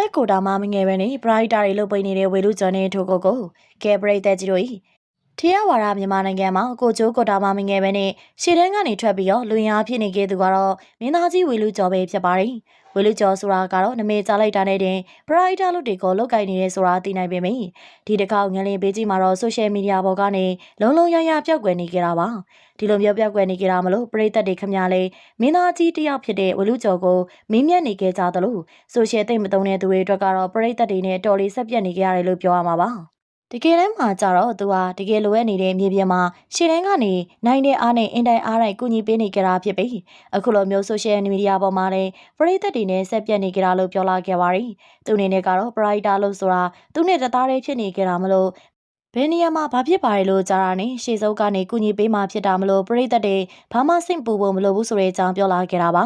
သက်ကိုတာမမငယ်ပဲနဲ့ပရိုက်တာတွေလုပ်ပိတ်နေတဲ့ဝေလူကျော်နဲ့ထိုကိုကိုကဲပရိသတ်ကြီးတို့ဤ ထရဝါရမြန်မာနိုင်ငံမှာကိုချိုးကိုတာမမငယ်ပဲနဲ့ရှေ့တန်းကနေထွက်ပြီးတော့လူရင်းအားဖြစ်နေခဲ့သူကတော့မင်းသားကြီးဝေလူကျော်ပဲဖြစ်ပါတယ်ဝေလူကျော်ဆိုတာကတော့နမေကြလိုက်တာနဲ့တင်ပရိုက်တာလုပ်တွေကိုလောက်ကင်နေတယ်ဆိုတာသိနိုင်ပေမယ့်ဒီတစ်ခေါက်ငလင်ပေးကြီးမှာတော့ဆိုရှယ်မီဒီယာပေါ်ကနေလုံးလုံးရရပြောက်ကွယ်နေကြတာပါဒီလိုမျိုးပြောက်ကွယ်နေကြတာမလို့ပရိသတ်တွေခမလဲမင်းသားကြီးတယောက်ဖြစ်တဲ့ဝေလူကျော်ကိုမင်းမြတ်နေခဲ့ကြသလိုဆိုရှယ်သိမ့်မသုံးတဲ့သူတွေအတွက်ကတော့ပရိသတ်တွေနဲ့တော်လေးဆက်ပြတ်နေကြရတယ်လို့ပြောရမှာပါ တကယ်တမ်းမှာကြတော့သူဟာတကယ်လိုအပ်နေတဲ့မြေပြင်မှာရှေ့တန်းကနေနိုင်တဲ့အားနဲ့အင်တိုင်အားတိုင်းကူညီပေးနေကြတာဖြစ်ပြီးအခုလိုမျိုးဆိုရှယ်မီဒီယာပေါ်မှာလည်းပရိသတ်တွေနဲ့ဆက်ပြတ်နေကြတာလို့ပြောလာခဲ့ပါတယ်။သူအနေနဲ့ကတော့ပရိုက်တာလို့ဆိုတာသူနဲ့တသားတည်းဖြစ်နေကြတာမလို့ ဘယ်နေရာမှာဘာဖြစ်ပါလဲလို့ကြားတာနဲ့ရှေ့စုပ်ကနေကုညီပေးမှဖြစ်တာမလို့ပြိသက်တွေဘာမှစိတ်ပူဖို့မလိုဘူးဆိုတဲ့အကြောင်းပြောလာခဲ့တာပါ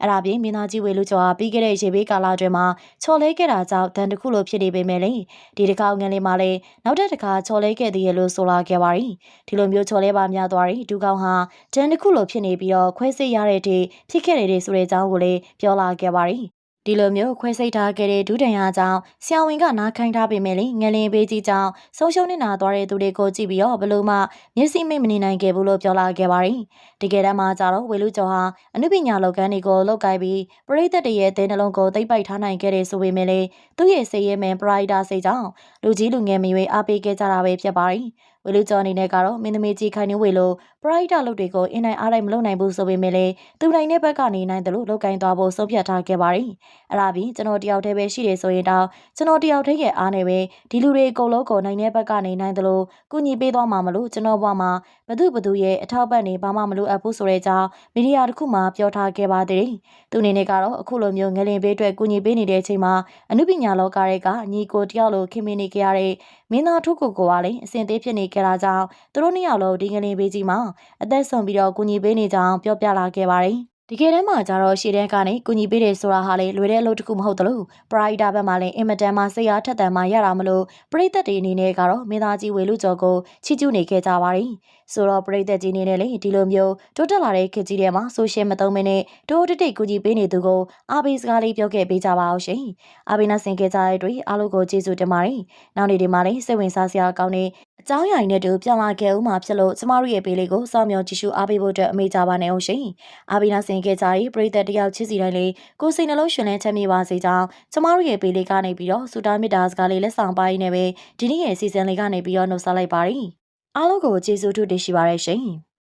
အဲ့ဒါပြင်မင်းသားကြီးဝေလူကျော်ဟာပြီးခဲ့တဲ့ရေဘေးကာလအတွင်းမှာချော်လဲခဲ့တာကြောင့်ဒဏ်တစ်ခုလိုဖြစ်နေပေမဲ့လေဒီတစ်ခါငန်းလေးမှာလည်းနောက်တစ်ခါချော်လဲခဲ့သေးရလို့ဆိုလာခဲ့ပါတယ်ဒီလိုမျိုးချော်လဲပါများသွားရင်ဒူကောင်ဟာဒဏ်တစ်ခုလိုဖြစ်နေပြီးတော့ခွဲစိတ်ရတဲ့အထိဖြစ်ခဲ့တဲ့ဆိုတဲ့အကြောင်းကိုလည်းပြောလာခဲ့ပါတယ် ဒီလိုမျိုးခွဲစိတ်ထားခဲ့တဲ့ဒုဒဏ်ရာကြောင့်ဆရာဝန်ကနားခိုင်းထားပေမဲ့လေငလင်ပေးကြီးကြောင့်ဆုံးရှုံးနေတာသွားတဲ့သူတွေကိုကြည့်ပြီးတော့ဘလို့မှမျက်စိမိတ်မနေနိုင်ခဲ့ဘူးလို့ပြောလာခဲ့ပါတယ်။တကယ်တမ်းမှာကြတော့ဝေလူကျော်ဟာအနုပညာလောက်ကန်းတွေကိုလောက်ကိုက်ပြီးပရိသတ်တရဲ့တဲနှလုံးကိုသိမ့်ပိုက်ထားနိုင်ခဲ့တဲ့ဆိုပေမဲ့လေသူ့ရဲ့စိတ်ရဲမှန်ပရိုက်တာစိတ်ကြောင့်လူကြီးလူငယ်မျိုးအားပေးခဲ့ကြတာပဲဖြစ်ပါတယ်။ ဝေလူကျော်အနေနဲ့ကတော့မင်းသမီးကြီးခိုင်နေဝေလို့ပရိုက်တာလုပ်တွေကိုအင်းနိုင်အားတိုင်းမလုပ်နိုင်ဘူးဆိုပေမဲ့လေသူနိုင်တဲ့ဘက်ကနေနိုင်တယ်လို့လောက်ကင်သွားဖို့ဆုံးဖြတ်ထားခဲ့ပါတယ်။အဲ့ဒါပြီးကျွန်တော်တယောက်တည်းပဲရှိတယ်ဆိုရင်တော့ကျွန်တော်တယောက်တည်းရဲ့အားနဲ့ပဲဒီလူတွေအကုန်လုံးကိုနိုင်တဲ့ဘက်ကနေနိုင်တယ်လို့ကုညီပေးသွားမှာမလို့ကျွန်တော်ဘဝမှာဘသူဘသူရဲ့အထောက်ပံ့နေဘာမှမလိုအပ်ဘူးဆိုတဲ့အကြောင်းမီဒီယာတစ်ခုမှပြောထားခဲ့ပါသေးတယ်။သူအနေနဲ့ကတော့အခုလိုမျိုးငလင်ပေးအတွက်ကုညီပေးနေတဲ့အချိန်မှာအနုပညာလောကတွေကညီကိုတယောက်လိုခင်မင်းနေကြရတဲ့မင်းသားထုကိုကိုကလည်းအစဉ်သေးဖြစ်နေခဲ့တာကြောင့်သူတို့နှစ်ယောက်လုံးဒီငလင်ပေးကြီးမှာအသက်ဆုံးပြီးတော့ကုညီပေးနေကြအောင်ပြောပြလာခဲ့ပါတယ်။ ဒီကယ်တမ်းမှာကျတော့ရှေ့တန်းကနေကုညီပေးတယ်ဆိုတာဟာလေလွယ်တဲ့အလုပ်တစ်ခုမဟုတ်သလိုပရိုက်တာဘက်မှာလည်းအင်မတန်မှစိတ်အားထက်သန်မှရတာမလို့ပရိသတ်တွေအနေနဲ့ကတော့မင်းသားကြီးဝေလူကျော်ကိုချီးကျူးနေခဲ့ကြပါတယ်။ဆိုတော့ပရိသတ်ကြီးအနေနဲ့လေဒီလိုမျိုးတိုးတက်လာတဲ့ခေတ်ကြီးထဲမှာဆိုရှယ်မသုံးမနဲ့တိုးတက်တိတ်ကူညီပေးနေသူကိုအားပေးစကားလေးပြောခဲ့ပေးကြပါအောင်ရှင်။အားပေးနာဆင်ခဲ့ကြတဲ့အတွက်အားလုံးကိုကျေးဇူးတင်ပါတယ်။နောက်နေ့ဒီမှာလည်းစိတ်ဝင်စားစရာကောင်းတဲ့အ ကြောင်းအရာတွေနဲ့တူပြန်လာခဲ့ဦးမှာဖြစ်လို့ကျမတို့ရဲ့ပေးလေးကိုစောင့်မျှော်ကြည့်ရှုအားပေးဖို့အတွက်အမေးကြပါနေအောင်ရှင်။အားပေးနာဆင်ခဲ့ကြတဲ့ပရိသတ်တယောက်ချစ်စီတိုင်းလေးကိုစိတ်နှလုံးရှင်လန်းချမ်းမြေပါစေကြောင်းကျမတို့ရဲ့ပေးလေးကနေပြီးတော့စူတာမေတ္တာစကားလေးလက်ဆောင်ပိုင်းနဲ့ပဲဒီနေ့ရဲ့စီစဉ်လေးကနေပြီးတော့နှုတ်ဆက်လိုက်ပါရစေ။အားလုံးကိုကျေးဇူးထူးတင်ရှိပါရရှင်။